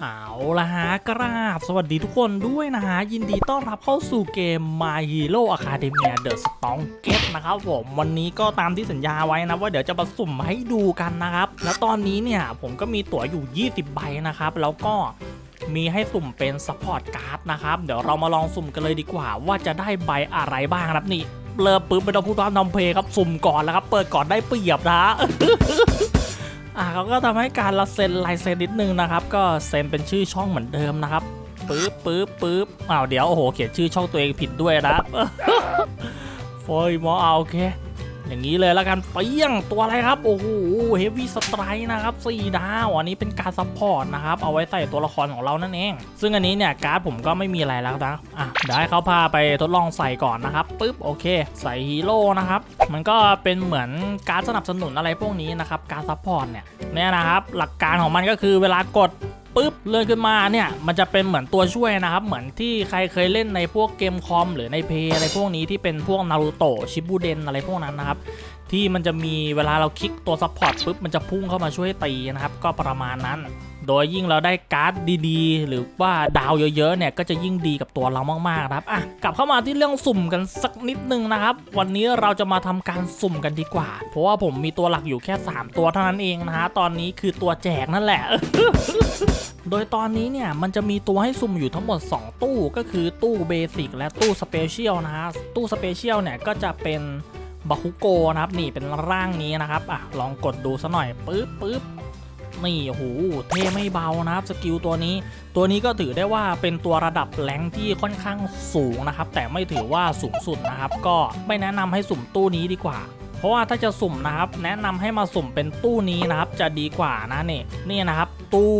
เอาละฮะกราบ สวัสดีทุกคนด้วยนะฮะ ยินดีต้อนรับเข้าสู่เกม My Hero Academia The Strong Get นะครับผม วันนี้ก็ตามที่สัญญาไว้นะว่าเดี๋ยวจะมาสุ่มให้ดูกันนะครับ แล้วตอนนี้เนี่ยผมก็มีตั๋วอยู่ 20 ใบนะครับ แล้วก็มีให้สุ่มเป็น Support Card นะครับ เดี๋ยวเรามาลองสุ่มกันเลยดีกว่า ว่าจะได้ใบอะไรบ้างครับนี่เริ่มปุ๊บไม่ต้องพูดพร่ำทำเพลงครับสุ่มก่อนแล้วครับเปิดก่อนได้เปรียบนะ อ่าเขาก็ทำให้การเราเซ็นลายเซ็นนิดนึงนะครับ ก็เซ็นเป็นชื่อช่องเหมือนเดิมนะครับปึ๊บปึ๊บปึ๊บอ้าวเดี๋ยวโอ้โหเขียนชื่อช่องตัวเองผิดด้วยนะโฟยมอเอาโอเค อย่างนี้เลยแล้วกันเปี้ยงตัวอะไรครับ โอ้โหเฮฟวี่สไตร์นะครับสี่ดาวอันนี้เป็นการซัพพอร์ตนะครับเอาไว้ใส่ตัวละครของเรานั่นเอง ซึ่งอันนี้เนี่ยการ์ดผมก็ไม่มีอะไรแล้วนะอะเดี๋ยวให้เขาพาไปทดลองใส่ก่อนนะครับปึ๊บโอเค ใส่ฮีโร่นะครับมันก็เป็นเหมือนการดสนับสนุนอะไรพวกนี้นะครับการซัพพอร์ตเนี่ยเนี่ยนะครับหลักการของมันก็คือเวลากด ปึ๊บเลื่อนขึ้นมาเนี่ยมันจะเป็นเหมือนตัวช่วยนะครับ เหมือนที่ใครเคยเล่นในพวกเกมคอม หรือในเพย์อะไรพวกนี้ที่เป็นพวกนารูโตะชิบูเดนอะไรพวกนั้นนะครับที่มันจะมีเวลาเราคลิกตัวซัพพอร์ตปุ๊บมันจะพุ่งเข้ามาช่วยตีนะครับก็ประมาณนั้น โดยยิ่งเราได้การ์ดดีๆ หรือว่าดาวเยอะๆเนี่ยก็จะยิ่งดีกับตัวเรามากๆนะครับอะกลับเข้ามาที่เรื่องสุ่มกันสักนิดนึงนะครับ วันนี้เราจะมาทำการสุ่มกันดีกว่า เพราะว่าผมมีตัวหลักอยู่แค่ 3 ตัวเท่านั้นเองนะฮะตอนนี้คือตัวแจกนั่นแหละโดยตอนนี้เนี่ยมันจะมีตัวให้สุ่มอยู่ทั้งหมด 2 ตู้ก็คือตู้เบสิกและตู้สเปเชียลนะฮะตู้สเปเชียลเนี่ยก็จะเป็นบาคุโกนะครับนี่เป็นร่างนี้นะครับอะลองกดดูซะหน่อยปึ๊บปึ๊บ นี่โอ้โหเท่ไม่เบานะครับสกิลตัวนี้ ตัวนี้ก็ถือได้ว่าเป็นตัวระดับแรงที่ค่อนข้างสูงนะครับ แต่ไม่ถือว่าสูงสุดนะครับ ก็ไม่แนะนำให้สุ่มตู้นี้ดีกว่าเพราะว่าถ้าจะสุ่มนะครับ แนะนำให้มาสุ่มเป็นตู้นี้นะครับ จะดีกว่านะเนี่ยนี่นะครับ ตู้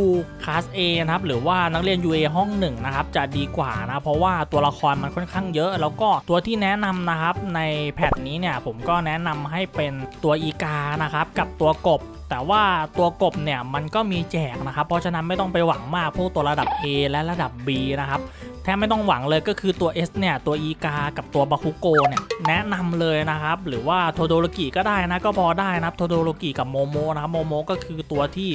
คลาส A นะครับ หรือว่านักเรียน UA ห้องหนึ่งนะครับ จะดีกว่านะ เพราะว่าตัวละครมันค่อนข้างเยอะ แล้วก็ตัวที่แนะนำนะครับ ในแพทนี้เนี่ยผมก็แนะนำให้เป็นตัวอีกานะครับ กับตัวกบ แต่ว่าตัวกบเนี่ยมันก็มีแจกนะครับ เพราะฉะนั้นไม่ต้องไปหวังมากพวกตัวระดับ A และระดับ B นะครับแทบไม่ต้องหวังเลยก็คือตัว S เนี่ย ตัวอีกา กับตัวบาคุโกเนี่ย แนะนำเลยนะครับ หรือว่าโทโดโรกิก็ได้นะ ก็พอได้นะโทโดโรกิกับโมโมนะครับโมโมก็คือตัวที่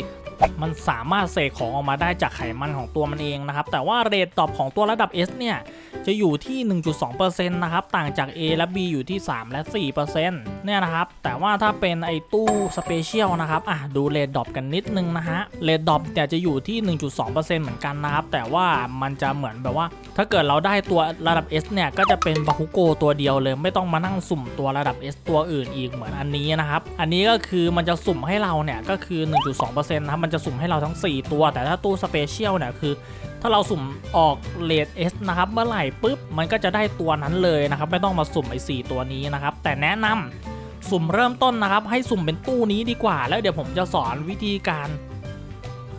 มันสามารถเสกของออกมาได้จากไขมันของตัวมันเองนะครับ แต่ว่าเรทตอบของตัวระดับ S เนี่ย จะอยู่ที่ 1.2%นะครับ ต่างจาก A และ B อยู่ที่ 3 และ 4%เนี่ยนะครับ แต่ว่าถ้าเป็นไอตู้สเปเชียลนะครับอะดูเรทดรอปกันนิดนึงนะฮะ เรทดรอปเนี่ยจะอยู่ที่ 1.2%เหมือนกันนะครับ แต่ว่ามันจะเหมือนแบบว่า ถ้าเกิดเราได้ตัวระดับ S เนี่ย ก็จะเป็นบาคุโกตัวเดียวเลย ไม่ต้องมานั่งสุ่มตัวระดับ S ตัวอื่นอีกเหมือนอันนี้นะครับ อันนี้ก็คือมันจะสุ่มให้เราเนี่ยก็คือ 1.2%นะครับมันจะสุ่มให้เราทั้ง 4 ตัว แต่ถ้าตู้สเปเชียลเนี่ยคือ ถ้าเราสุ่มออกเลดเอสนะครับเมื่อไหร่ปุ๊บมันก็จะได้ตัวนั้นเลยนะครับ ไม่ต้องมาสุ่มไอ้สตัวนี้นะครับ แต่แนะนำสุ่มเริ่มต้นนะครับ ให้สุ่มเป็นตู้นี้ดีกว่า แล้วเดี๋ยวผมจะสอนวิธีการ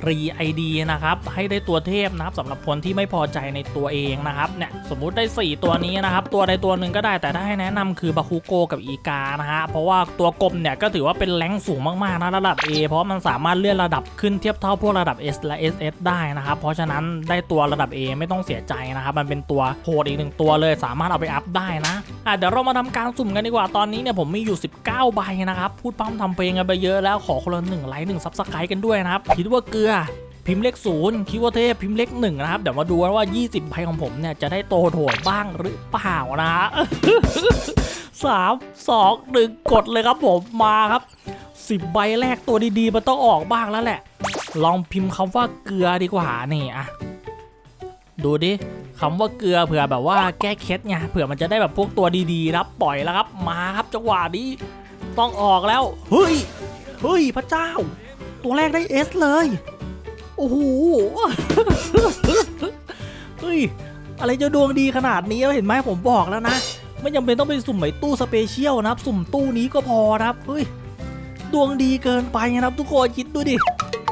รีไอดีนะครับให้ได้ตัวเทพนะครับสำหรับคนที่ไม่พอใจในตัวเองนะครับเนี่ยสมมุติได้ 4 ตัวนี้นะครับ ตัวใดตัวหนึ่งก็ได้แต่ถ้าให้แนะนำคือบาคุโกกับอีกานะฮะเพราะว่าตัวกลมเนี่ยก็ถือว่าเป็นแรงสูงมากๆนะระดับ A เพราะมันสามารถเลื่อนระดับขึ้นเทียบเท่าพวกระดับ S และ SS ได้นะครับ เพราะฉะนั้นได้ตัวระดับ A ไม่ต้องเสียใจนะครับมันเป็นตัวโหดอีกหนึ่งตัวเลยสามารถเอาไปอัพได้นะ อะเดี๋ยวเรามาทำการสุ่มกันดีกว่าตอนนี้เนี่ยผมมีอยู่ 19 ใบนะครับ พูดปั้มทำเพลงกันไปเยอะแล้วขอคนละหนึ่งไลค์หนึ่งซับสไครต์กันด้วยนะครับ คิดว่าเกลือพิมพ์เลขศูนย์คิดว่าเทพพิมพ์เลขหนึ่งนะครับ เดี๋ยวมาดูว่า 20ใบของผมเนี่ยจะได้โตโถดบ้างหรือเปล่านะสามสองหนึ่งกดเลยครับผมมาครับสิบใบแรกตัวดีๆมันต้องออกบ้างแล้วแหละ ลองพิมพ์คำว่าเกลือดีกว่านี่อะดูดิ คำว่าเกลือเผื่อแบบว่าแก้เคล็ดไงเผื่อมันจะได้แบบพวกตัวดีๆรับปล่อยแล้วครับ มาครับจังหวะนี้ต้องออกแล้ว เฮ้ย เฮ้ยพระเจ้า ตัวแรกได้เอสเลย โอ้โห เฮ้ย อะไรจะดวงดีขนาดนี้เห็นไหมผมบอกแล้วนะ ไม่จำเป็นต้องไปสุ่มไอ้ตู้สเปเชียลนะครับ สุ่มตู้นี้ก็พอนะครับ เฮ้ย ดวงดีเกินไปนะครับ ทุกคนคิดดูดิ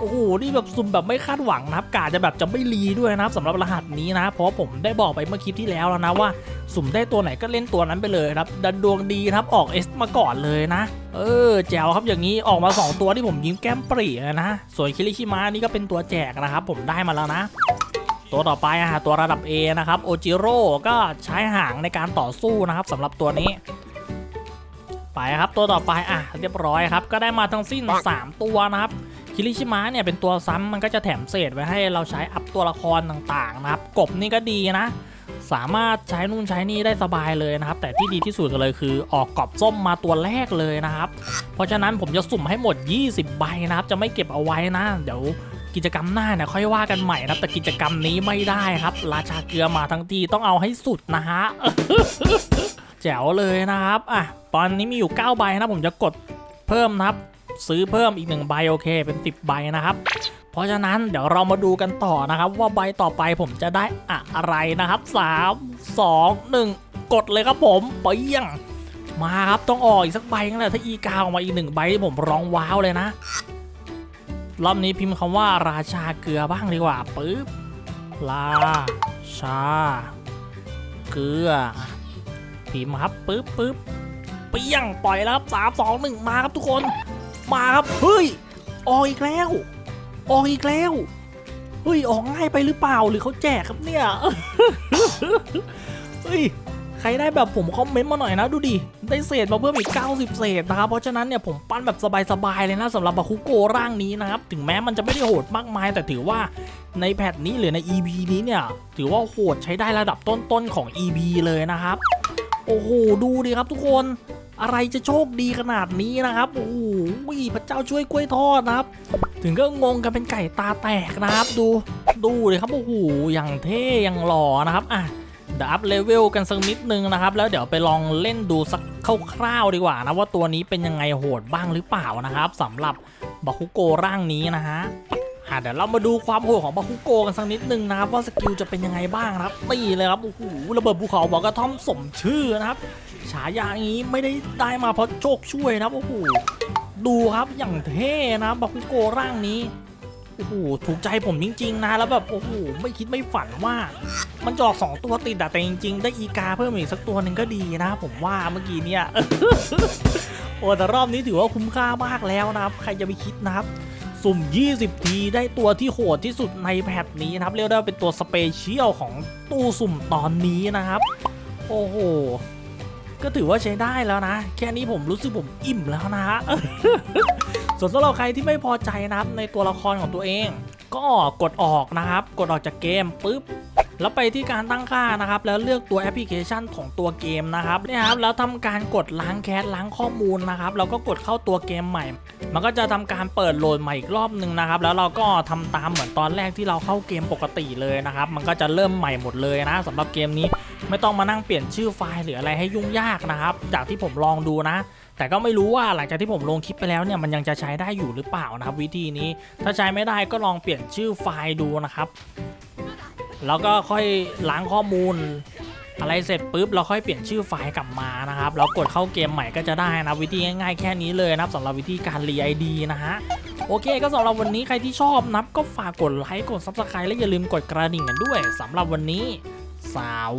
โอ้โหนี่แบบสุ่มแบบไม่คาดหวังนะครับกาจะแบบจะไม่รีด้วยนะครับสำหรับรหัสนี้นะ เพราะผมได้บอกไปเมื่อคลิปที่แล้วแล้วนะว่า สุ่มได้ตัวไหนก็เล่นตัวนั้นไปเลยครับ ดันดวงดีนะครับออกเอสมาก่อนเลยนะ เออแจวครับอย่างนี้ออกมา 2 ตัวที่ผมยิ้มแก้มปรีเลยนะ ส่วนคิริชิมะนี่ก็เป็นตัวแจกนะครับผมได้มาแล้วนะตัวต่อไปอะตัวระดับ A นะครับโอจิโร่ก็ใช้หางในการต่อสู้นะครับสำหรับตัวนี้ ไปครับตัวต่อไปอะเรียบร้อยครับ ก็ได้มาทั้งสิ้น 3 ตัวนะครับ คิริชิมะเนี่ยเป็นตัวซ้ำมันก็จะแถมเศษไว้ให้เราใช้อัพตัวละครต่างๆนะครับ กบนี่ก็ดีนะ สามารถใช้นู่นใช้นี่ได้สบายเลยนะครับ แต่ที่ดีที่สุดเลยคือออกกรอบส้มมาตัวแรกเลยนะครับ เพราะฉะนั้นผมจะสุ่มให้หมด 20 ใบนะครับ จะไม่เก็บเอาไว้นะ เดี๋ยวกิจกรรมหน้าเนี่ยค่อยว่ากันใหม่นะแต่กิจกรรมนี้ไม่ได้ครับ ราชาเกลือมาทั้งทีต้องเอาให้สุดนะฮะแจ๋วเลยนะครับอะตอนนี้มีอยู่ 9 ใบนะผมจะกดเพิ่มนะครับ ซื้อเพิ่มอีก1ใบโอเค เป็น 10 ใบนะครับ เพราะฉะนั้นเดี๋ยวเรามาดูกันต่อนะครับ ว่าใบต่อไปผมจะได้อะไรนะครับ 3 2 1 กดเลยครับผมไปยังมาครับต้องออกอีกสักใบนึงแหละถ้าอีกาออกมาอีกหนึ่งใบที่ผมร้องว้าวเลยนะรอบนี้พิมพ์คำว่าราชาเกลือบ้างดีกว่าปึ๊บราชา เกลือ พิมพ์ครับปึ๊บปึ๊บเปี้ยงปล่อยแล้วครับสามสองหนึ่งมาครับทุกคน มาครับ เฮ้ย ออกอีกแล้ว ออกอีกแล้ว เฮ้ย ออกง่ายไปหรือเปล่า หรือเขาแจกครับเนี่ย เฮ้ย ใครได้แบบผมคอมเมนต์มาหน่อยนะ ดูดิ ได้เศษมาเพิ่มอีก 90 เศษนะครับ เพราะฉะนั้นเนี่ยผมปั้นแบบสบายๆเลยนะสำหรับบาคุโกร่างนี้นะครับ ถึงแม้มันจะไม่ได้โหดมากมาย แต่ถือว่าในแพทนี้หรือใน EP นี้เนี่ย ถือว่าโหดใช้ได้ระดับต้นๆของ EP เลยนะครับ โอ้โห ดูดิครับทุกคน อะไรจะโชคดีขนาดนี้นะครับโอ้โหพระเจ้าช่วยกล้วยทอดนะครับ ถึงก็งงกันเป็นไก่ตาแตกนะครับ ดูดูเลยครับโอ้โหอย่างเท่อย่างหล่อนะครับอะเดี๋ยวอัพเลเวลกันสักนิดนึงนะครับ แล้วเดี๋ยวไปลองเล่นดูสักคร่าวๆดีกว่านะว่าตัวนี้เป็นยังไงโหดบ้างหรือเปล่านะครับสำหรับบาคุโกร่างนี้นะฮะ อะเดี๋ยวเรามาดูความโหดของบาคุโกกันสักนิดนึงนะครับว่าสกิลจะเป็นยังไงบ้างนะครับนี่เลยครับโอ้โหระเบิดภูเขาบอกกระท่อมสมชื่อนะครับ ฉายาอย่างนี้ไม่ได้ได้มาเพราะโชคช่วยนะครับโอ้โหดูครับอย่างเท่นะบาคุโกร่างนี้โอ้โหถูกใจผมจริงๆนะแล้วแบบโอ้โหไม่คิดไม่ฝันว่า มันจอกสองตัวติดแต่จริง ๆ ได้อีกาเพิ่มอีกสักตัวหนึ่งก็ดีนะ ผมว่าเมื่อกี้เนี่ยโอ้แต่รอบนี้ถือว่าคุ้มค่ามากแล้วนะครับ ใครจะไปคิดนะครับ สุ่ม 20 ทีได้ตัวที่โหดที่สุดในแพทนี้นะครับ เรียกได้ว่าเป็นตัวสเปเชียลของตู้สุ่มตอนนี้นะครับ โอ้โห ก็ถือว่าใช้ได้แล้วนะ แค่นี้ผมรู้สึกผมอิ่มแล้วนะฮะส่วนสำหรับใครที่ไม่พอใจนะครับในตัวละครของตัวเอง ก็กดออกนะครับ กดออกจากเกมปุ๊บ แล้วไปที่การตั้งค่านะครับแล้วเลือกตัวแอปพลิเคชันของตัวเกมนะครับเนี่ยครับแล้วทำการกดล้างแคสล้างข้อมูลนะครับแล้วก็กดเข้าตัวเกมใหม่ มันก็จะทำการเปิดโหลดใหม่อีกรอบหนึ่งนะครับแล้วเราก็ทำตามเหมือนตอนแรกที่เราเข้าเกมปกติเลยนะครับมันก็จะเริ่มใหม่หมดเลยนะสำหรับเกมนี้ไม่ต้องมานั่งเปลี่ยนชื่อไฟล์หรืออะไรให้ยุ่งยากนะครับ จากที่ผมลองดูนะ แต่ก็ไม่รู้ว่าหลังจากที่ผมลงคลิปไปแล้วเนี่ยมันยังจะใช้ได้อยู่หรือเปล่านะครับวิธีนี้ ถ้าใช้ไม่ได้ก็ลองเปลี่ยนชื่อไฟล์ดูนะครับ แล้วก็ค่อยล้างข้อมูล อะไรเสร็จปุ๊บเราค่อยเปลี่ยนชื่อไฟล์กลับมานะครับแล้วกดเข้าเกมใหม่ก็จะได้นะวิธีง่ายๆแค่นี้เลยนะครับสำหรับวิธีการรีไอดีนะฮะโอเคก็สำหรับวันนี้ใครที่ชอบนับก็ฝากกดไลค์กด Subscribe และอย่าลืมกดกระดิ่งกันด้วยสำหรับวันนี้ ส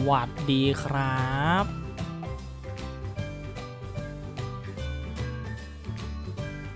วัสดีครับ